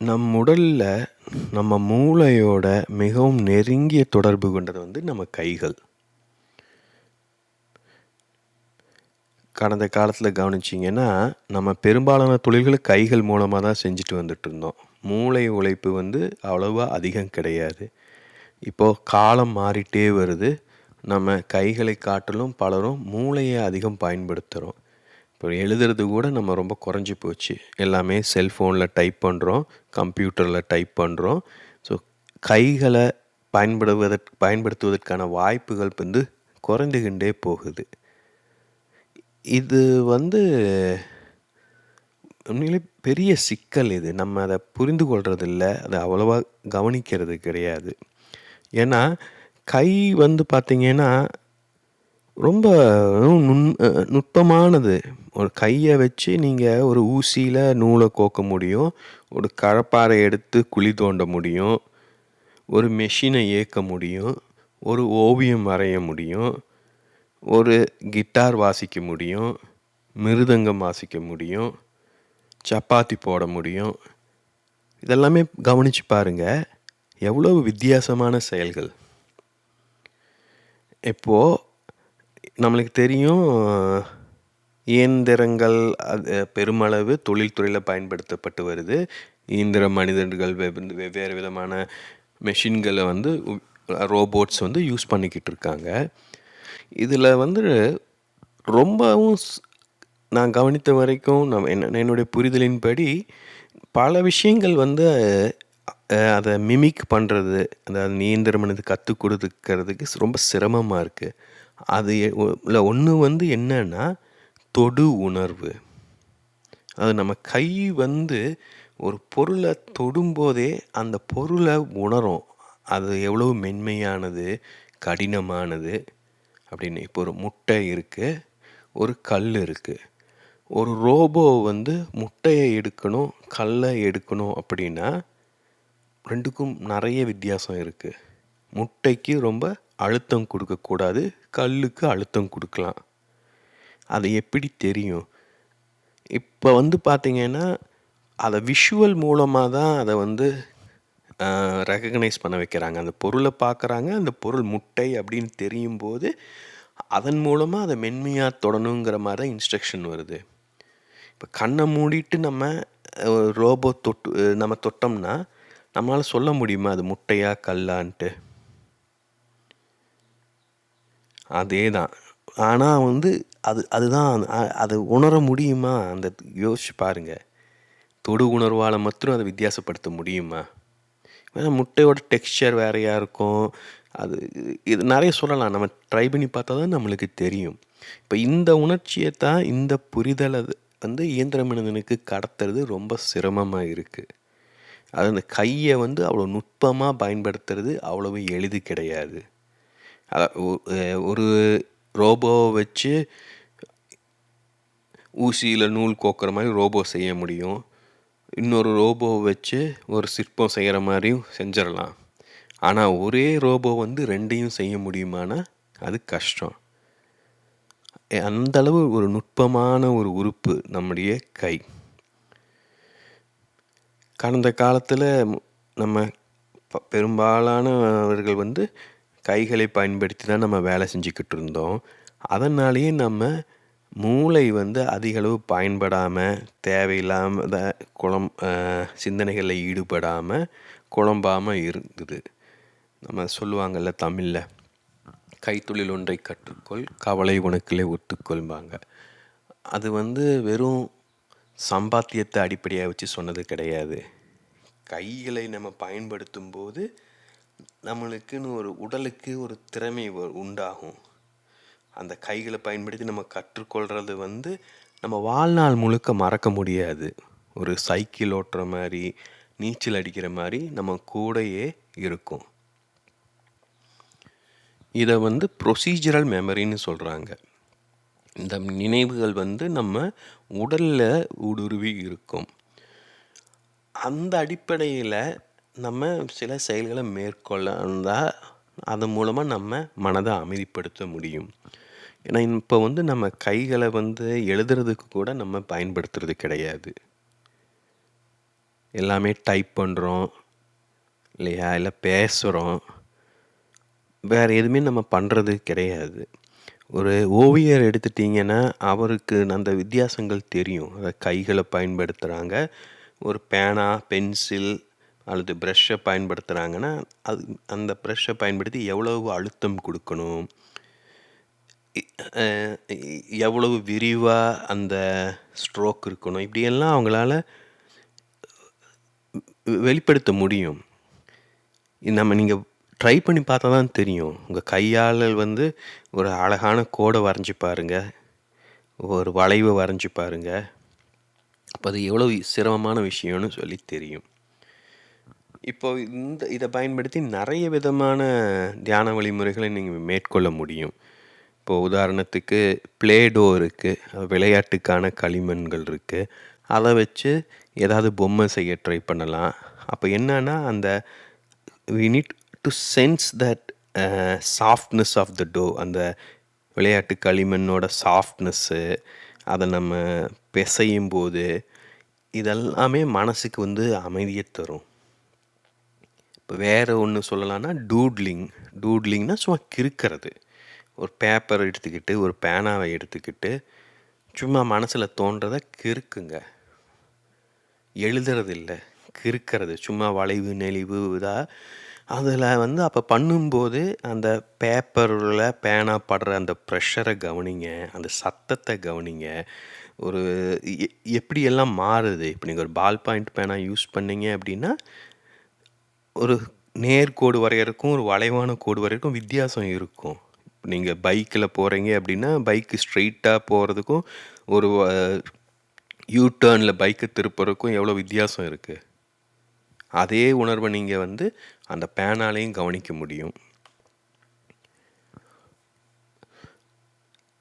நம் உடலில் நம்ம மூளையோட மிகவும் நெருங்கிய தொடர்பு கொண்டது வந்து நம்ம கைகள். கடந்த காலத்தில் கவனிச்சிங்கன்னா நம்ம பெரும்பாலான தொழில்களை கைகள் மூலமாக தான் செஞ்சுட்டு வந்துட்டுருந்தோம். மூளை உழைப்பு வந்து அவ்வளவா அதிகம் கிடையாது. இப்போது காலம் மாறிட்டே வருது. நம்ம கைகளை காட்டிலும் பலரும் மூளையை அதிகம் பயன்படுத்துகிறோம் இப்போ எழுதுறது கூட நம்ம ரொம்ப குறைஞ்சு போச்சு. எல்லாமே செல்ஃபோனில் டைப் பண்ணுறோம் கம்ப்யூட்டரில் டைப் பண்ணுறோம் ஸோ கைகளை பயன்படுவதற்கு பயன்படுத்துவதற்கான வாய்ப்புகள் வந்து குறைந்துகிண்டே போகுது. இது வந்து உண்மையிலே பெரிய சிக்கல் இது. நம்ம அதை புரிந்து கொள்கிறதில்ல அதை அவ்வளோவா கவனிக்கிறது கிடையாது. ஏன்னா, கை வந்து பார்த்திங்கன்னா ரொம்ப நுண் நுட்பமானது. ஒரு கையை வச்சு நீங்கள் ஒரு ஊசியில் நூலை கோக்க முடியும். ஒரு கடப்பாரை எடுத்து குழி தோண்ட முடியும். ஒரு மெஷினை இயக்க முடியும். ஒரு ஓவியம் வரைய முடியும். ஒரு கிட்டார் வாசிக்க முடியும். மிருதங்கம் வாசிக்க முடியும். சப்பாத்தி போட முடியும். இதெல்லாமே கவனிச்சு பாருங்கள் எவ்வளவு வித்தியாசமான செயல்கள். இப்போது நம்மளுக்கு தெரியும் இயந்திரங்கள் அது பெருமளவு தொழில்துறையில் பயன்படுத்தப்பட்டு வருது. இயந்திர மனிதர்கள் வெவ் வெவ்வேறு விதமான மெஷின்களை வந்து ரோபோட்ஸ் வந்து யூஸ் பண்ணிக்கிட்டு இருக்காங்க. இதில் வந்து ரொம்பவும் நான் கவனித்த வரைக்கும் நம் என்ன என்னுடைய புரிதலின்படி, பல விஷயங்கள் வந்து அதை மிமிக் பண்ணுறது அதாவது இயந்திரம் மனித கற்றுக் கொடுத்துக்கிறதுக்கு ரொம்ப சிரமமாக இருக்குது அது எ ஒ வந்து என்னன்னா, தொடு உணர்வு. அது நம்ம கை வந்து ஒரு பொருளை தொடும்போதே, அந்த பொருளை உணரும். அது எவ்வளோ மென்மையானது, கடினமானது அப்படின்னு. இப்போ ஒரு முட்டை இருக்குது ஒரு கல் இருக்குது ஒரு ரோபோ வந்து முட்டையை எடுக்கணும், கல்லை எடுக்கணும் அப்படின்னா, ரெண்டுக்கும் நிறைய வித்தியாசம் இருக்குது முட்டைக்கு ரொம்ப அழுத்தம் கொடுக்கக்கூடாது கல்லுக்கு அழுத்தம் கொடுக்கலாம் அது எப்படி தெரியும்? இப்போ வந்து பார்த்தீங்கன்னா, அதை விஷுவல் மூலமாக தான் அதை வந்து ரெக்கக்னைஸ் பண்ண வைக்கிறாங்க. அந்த பொருளை பார்க்குறாங்க. அந்த பொருள் முட்டை அப்படின்னு தெரியும்போது, அதன் மூலமாக அதை மென்மையாக தொடணுங்கிற மாதிரி தான் இன்ஸ்ட்ரக்ஷன் வருது. இப்போ கண்ணை மூடிட்டு நம்ம ரோபோ தொட்டு நம்ம தொட்டோம்னா, நம்மளால் சொல்ல முடியுமா? அது முட்டையா? கல்லான்ட்டு? அதே தான் ஆனால் வந்து அது அதுதான் அது உணர முடியுமா? அந்த யோசிச்சு பாருங்க. தொடு உணர்வால் மாத்திரம் அதை வித்தியாசப்படுத்த முடியுமா? ஏன்னா முட்டையோட டெக்ஸ்சர் வேறையாக இருக்கும். அது இது நிறைய சொல்லலாம். நம்ம ட்ரை பண்ணி பார்த்தா தான் நம்மளுக்கு தெரியும். இப்போ இந்த உணர்ச்சியை தான், இந்த புரிதலை வந்து இயந்திர மனிதனுக்கு கடத்துறது ரொம்ப சிரமமாக இருக்குது அது அந்த கையை வந்து அவ்வளோ நுட்பமாக பயன்படுத்துறது அவ்வளவு எளிது கிடையாது. ஒரு ரோபோவை வச்சு ஊசியில் நூல் கோக்குற மாதிரி ரோபோ செய்ய முடியும். இன்னொரு ரோபோவை வச்சு ஒரு சிற்பம் செய்கிற மாதிரியும் செஞ்சிடலாம் ஆனால் ஒரே ரோபோ வந்து ரெண்டையும் செய்ய முடியுமான்னா, அது கஷ்டம். அந்தளவு ஒரு நுட்பமான ஒரு உறுப்பு நம்முடைய கை. கடந்த காலத்தில் நம்ம பெரும்பாலானவர்கள் வந்து கைகளை பயன்படுத்தி தான் நம்ம வேலை செஞ்சுக்கிட்டு இருந்தோம். அதனாலேயே நம்ம மூளை வந்து அதிகளவு பயன்படாமல் தேவையில்லாமல் குழம் சிந்தனைகளில் ஈடுபடாமல் குழம்பாமல் குழம்பாம இருந்தது. நம்ம சொல்லுவாங்கல்ல தமிழில் "கைத்தொழில் ஒன்றை கற்றுக்கொள், கவலை உனக்கிலே ஒத்துக்கொள்வாங்க அது வந்து வெறும் சம்பாத்தியத்தை அடிப்படையாக வச்சு சொன்னது கிடையாது. கைகளை நம்ம பயன்படுத்தும் போது நம்மளுக்குன்னு ஒரு உடலுக்கு ஒரு திறமை உண்டாகும். அந்த கைகளை பயன்படுத்தி நம்ம கற்றுக்கொள்கிறது வந்து, நம்ம வாழ்நாள் முழுக்க மறக்க முடியாது. ஒரு சைக்கிள் ஓட்டுற மாதிரி நீச்சல் அடிக்கிற மாதிரி நம்ம கூடயே இருக்கும். இதை வந்து ப்ரொசீஜரல் மெமரின்னு சொல்கிறாங்க இந்த நினைவுகள் வந்து நம்ம உடலில் ஊடுருவி இருக்கும். அந்த அடிப்படையில் நம்ம சில செயல்களை மேற்கொள்ளந்தா, அதன் மூலமாக நம்ம மனதை அமைதிப்படுத்த முடியும். ஏன்னா, இப்போ வந்து நம்ம கைகளை வந்து எழுதுறதுக்கு கூட நம்ம பயன்படுத்துறது கிடையாது. எல்லாமே டைப் பண்ணுறோம் இல்லையா? இல்லை பேசுகிறோம் வேறு எதுவுமே நம்ம பண்ணுறது கிடையாது. ஒரு ஓவியர் எடுத்துட்டிங்கன்னா அவருக்கு அந்த வித்தியாசங்கள் தெரியும். அதை கைகளை பயன்படுத்துகிறாங்க ஒரு பேனா பென்சில் அல்லது ப்ரெஷ்ஷை பயன்படுத்துகிறாங்கன்னா அது அந்த ப்ரெஷ்ஷை பயன்படுத்தி எவ்வளவு அழுத்தம் கொடுக்கணும்? எவ்வளவு விரிவாக அந்த ஸ்ட்ரோக் இருக்கணும்? இப்படியெல்லாம் அவங்களால வெளிப்படுத்த முடியும். நம்ம நீங்கள் ட்ரை பண்ணி பார்த்தா தான் தெரியும். உங்கள் கையால் வந்து ஒரு அழகான கோடை வரைஞ்சி பாருங்கள் ஒரு வளைவை வரைஞ்சி பாருங்கள் அப்போ அது எவ்வளோ சிரமமான விஷயம்னு சொல்லி தெரியும். இப்போ இந்த இதை பயன்படுத்தி நிறைய விதமான தியான வழிமுறைகளை நீங்கள் மேற்கொள்ள முடியும். இப்போ உதாரணத்துக்கு பிளேடோ இருக்குது விளையாட்டுக்கான களிமண்கள் இருக்குது அதை வச்சு ஏதாவது பொம்மை செய்ய ட்ரை பண்ணலாம். அப்போ என்னன்னா அந்த we need to sense that softness of the dough அந்த விளையாட்டு களிமண்ணோட சாஃப்ட்னஸ்ஸு அதை நம்ம பிசையும் போது இதெல்லாமே மனசுக்கு வந்து அமைதியை தரும். இப்போ வேறு ஒன்று சொல்லலாம்னா டூட்லிங் டூட்லிங்னா சும்மா கிறுக்கிறது. ஒரு பேப்பர் எடுத்துக்கிட்டு ஒரு பேனாவை எடுத்துக்கிட்டு சும்மா மனசில் தோன்றதை கிறுக்குங்க. எழுதுறது இல்லை கிறுக்கிறது. சும்மா வளைவு நெளிவு இதாக அதில் வந்து அப்போ பண்ணும்போது அந்த பேப்பரில் பேனா படுற அந்த ப்ரெஷரை கவனிங்க. அந்த சத்தத்தை கவனிங்க. ஒரு எ- எப்படியெல்லாம் மாறுது? இப்போ நீங்கள் ஒரு பால் பாயிண்ட் பேனா யூஸ் பண்ணீங்க அப்படின்னா ஒரு நேர்கோடு வரையறக்கும் ஒரு வளைவான கோடு வரையறக்கும் வித்தியாசம் இருக்கும். நீங்கள் பைக்கில் போகிறீங்க அப்படின்னா பைக்கு ஸ்ட்ரெயிட்டாக போகிறதுக்கும் ஒரு யூ டேர்னில் பைக்கை திருப்புறதுக்கும் எவ்வளோ வித்தியாசம் இருக்குது அதே உணர்வை நீங்கள் வந்து அந்த பேனாலையும் கவனிக்க முடியும்.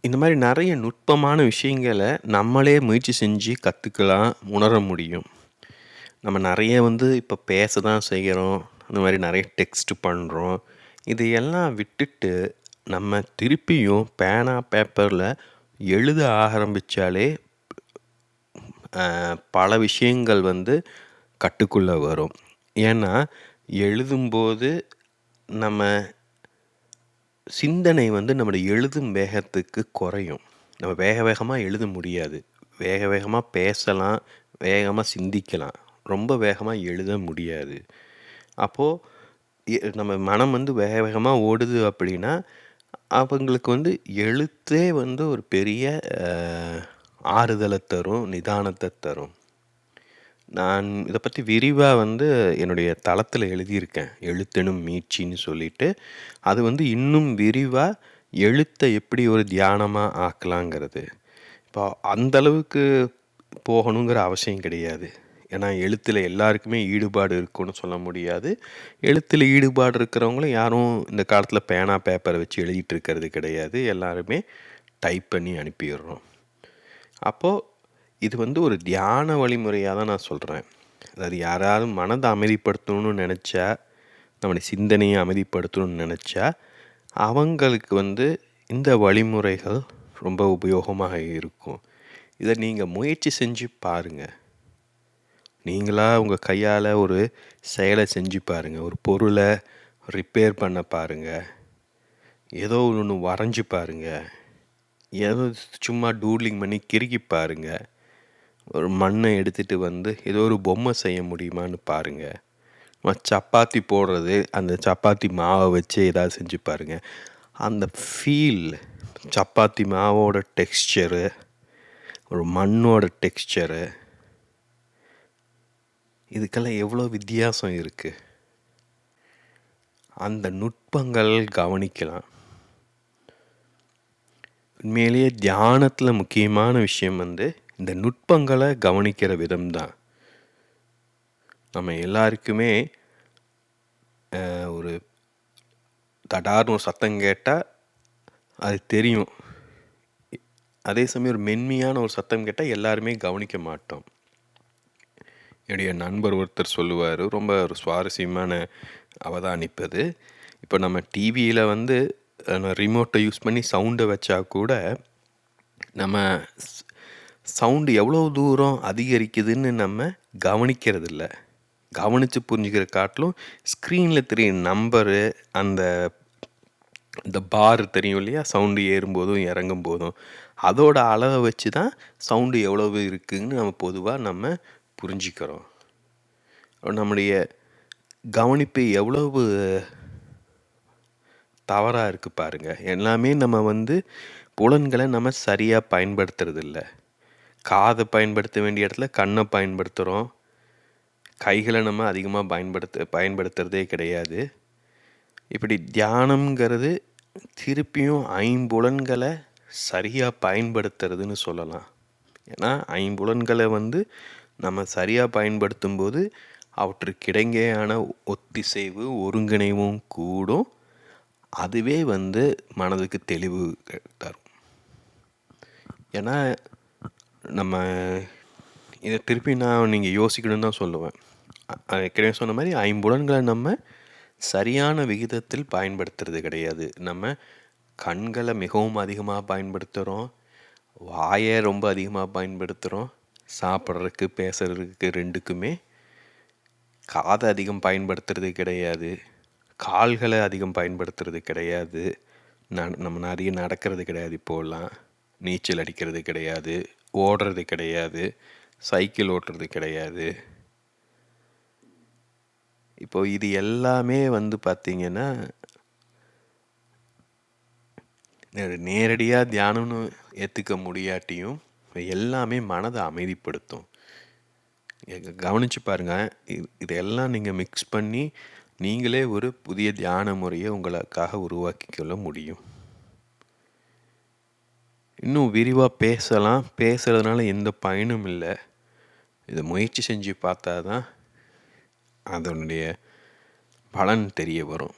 இந்த மாதிரி நிறைய நுட்பமான விஷயங்களை நம்மளே முயற்சி செஞ்சு கற்றுக்கலாம் உணர முடியும். நம்ம நிறைய வந்து இப்போ பேச தான் செய்கிறோம். அந்த மாதிரி நிறைய டெக்ஸ்ட் பண்ணுறோம் இதையெல்லாம் விட்டுட்டு நம்ம திருப்பியும் பேனா பேப்பரில் எழுத ஆரம்பித்தாலே பல விஷயங்கள் வந்து கட்டுக்குள்ளே வரும். ஏன்னா எழுதும்போது நம்ம சிந்தனை வந்து நம்மளோட எழுதும் வேகத்துக்கு குறையும். நம்ம வேக வேகமாக எழுத முடியாது. வேக வேகமாக பேசலாம் வேகமாக சிந்திக்கலாம். ரொம்ப வேகமாக எழுத முடியாது. அப்போது நம்ம மனம் வந்து வேக வேகமாக ஓடுது அப்படின்னா அவங்களுக்கு வந்து எழுத்தே வந்து ஒரு பெரிய ஆறுதலை தரும் நிதானத்தை தரும். நான் இதை பற்றி விரிவாக வந்து என்னுடைய தளத்தில் எழுதியிருக்கேன். எழுத்தெனும் மீட்சின்னு சொல்லிட்டு. அது வந்து இன்னும் விரிவாக எழுத்தை எப்படி ஒரு தியானமாக ஆக்கலாங்கிறது. இப்போ அந்தளவுக்கு போகணுங்கிற அவசியம் கிடையாது. ஏன்னா எழுத்தில் எல்லாருக்குமே ஈடுபாடு இருக்குன்னு சொல்ல முடியாது. எழுத்தில் ஈடுபாடு இருக்கிறவங்களும் யாரும் இந்த காலத்தில் பேனா பேப்பரை வச்சு எழுதிட்டு இருக்கிறது கிடையாது. எல்லாருமே டைப் பண்ணி அனுப்பிடுறோம். அப்போது இது வந்து ஒரு தியான வழிமுறையாக தான் நான் சொல்கிறேன் அதாவது யாராவது மனதை அமைதிப்படுத்தணும்னு நினச்சா நம்முடைய சிந்தனையை அமைதிப்படுத்தணும்னு நினச்சா அவங்களுக்கு வந்து இந்த வழிமுறைகள் ரொம்ப உபயோகமாக இருக்கும். இதை நீங்கள் முயற்சி செஞ்சு பாருங்கள் நீங்களாக உங்கள் கையால் ஒரு செயலை செஞ்சு பாருங்கள் ஒரு பொருளை ரிப்பேர் பண்ண பாருங்கள் ஏதோ ஒன்று வரைஞ்சி பாருங்கள் ஏதோ சும்மா டூட்லிங் பண்ணி கிறுக்கி பாருங்கள் ஒரு மண்ணை எடுத்துகிட்டு வந்து ஏதோ ஒரு பொம்மை செய்ய முடியுமான்னு பாருங்கள் சப்பாத்தி போடுறது அந்த சப்பாத்தி மாவை வச்சு ஏதாவது செஞ்சு பாருங்கள் அந்த ஃபீல் சப்பாத்தி மாவோட டெக்ஸ்சரு ஒரு மண்ணோட டெக்ஸ்சரு இதுக்கெல்லாம் எவ்வளோ வித்தியாசம் இருக்குது அந்த நுட்பங்கள் கவனிக்கலாம். உண்மையிலேயே தியானத்தில் முக்கியமான விஷயம் வந்து இந்த நுட்பங்களை கவனிக்கிற விதம்தான். நம்ம எல்லாருக்குமே ஒரு தடார்னு ஒரு சத்தம் கேட்டால் அது தெரியும். அதே சமயம் ஒரு மென்மையான ஒரு சத்தம் கேட்டால் எல்லாருமே கவனிக்க மாட்டோம். என்னுடைய நண்பர் ஒருத்தர் சொல்லுவார். ரொம்ப ஒரு சுவாரஸ்யமான அவதானிப்பது. இப்போ நம்ம டிவியில் வந்து ரிமோட்டை யூஸ் பண்ணி சவுண்டை வச்சா கூட நம்ம சவுண்டு எவ்வளோ தூரம் அதிகரிக்குதுன்னு நம்ம கவனிக்கிறது இல்லை கவனித்து புரிஞ்சுக்கிற காட்டிலும் ஸ்க்ரீனில் தெரியும் நம்பரு அந்த இந்த பார் தெரியும் இல்லையா? சவுண்டு ஏறும்போதும் இறங்கும் போதும் அதோட அளவை வச்சு தான் சவுண்டு எவ்வளவு இருக்குதுன்னு நம்ம பொதுவாக நம்ம புரிஞ்சிக்கிறோம். நம்முடைய கவனிப்பு எவ்வளவு தவறாக இருக்குது பாருங்கள் எல்லாமே நம்ம வந்து புலன்களை நம்ம சரியாக பயன்படுத்துறதில்ல. காதை பயன்படுத்த வேண்டிய இடத்துல கண்ணை பயன்படுத்துகிறோம் கைகளை நம்ம அதிகமாக பயன்படுத்த பயன்படுத்துகிறதே கிடையாது. இப்படி தியானம்ங்கிறது திருப்பியும் ஐம்புலன்களை சரியாக பயன்படுத்துறதுன்னு சொல்லலாம். ஏன்னா ஐம்புலன்களை வந்து நம்ம சரியாக பயன்படுத்தும் போது அவற்றுக்கிடங்கேயான ஒத்திசைவு ஒருங்கிணைவும் கூடும். அதுவே வந்து மனதுக்கு தெளிவு தரும். ஏன்னா நம்ம இதை திருப்பி நான் நீங்கள் யோசிக்கணும்னு தான் சொல்லுவேன். ஏற்கனவே சொன்ன மாதிரி ஐம்புலன்களை நம்ம சரியான விகிதத்தில் பயன்படுத்துறது கிடையாது. நம்ம கண்களை மிகவும் அதிகமாக பயன்படுத்துகிறோம் வாயை ரொம்ப அதிகமாக பயன்படுத்துகிறோம் சாப்பிட்றதுக்கு பேசுகிறதுக்கு ரெண்டுக்குமே காதை அதிகம் பயன்படுத்துறது கிடையாது. கால்களை அதிகம் பயன்படுத்துறது கிடையாது. நம்ம நிறைய நடக்கிறது கிடையாது இப்போலாம். நீச்சல் அடிக்கிறது கிடையாது. ஓடுறது கிடையாது. சைக்கிள் ஓட்டுறது கிடையாது. இப்போ இது எல்லாமே வந்து பார்த்திங்கன்னா நேரடியாக தியானம்னு ஏற்றுக்க முடியாட்டியும் எல்லாமே மனதை அமைதிப்படுத்தும். கவனித்து பாருங்கள் இதெல்லாம் நீங்கள் மிக்ஸ் பண்ணி நீங்களே ஒரு புதிய தியான முறையை உங்களுக்காக உருவாக்கி கொள்ள முடியும். இன்னும் விரிவாக பேசலாம். பேசுகிறதுனால எந்த பயனும் இல்லை. இதை முயற்சி செஞ்சு பார்த்தா தான் அதனுடைய பலன் தெரிய வரும்.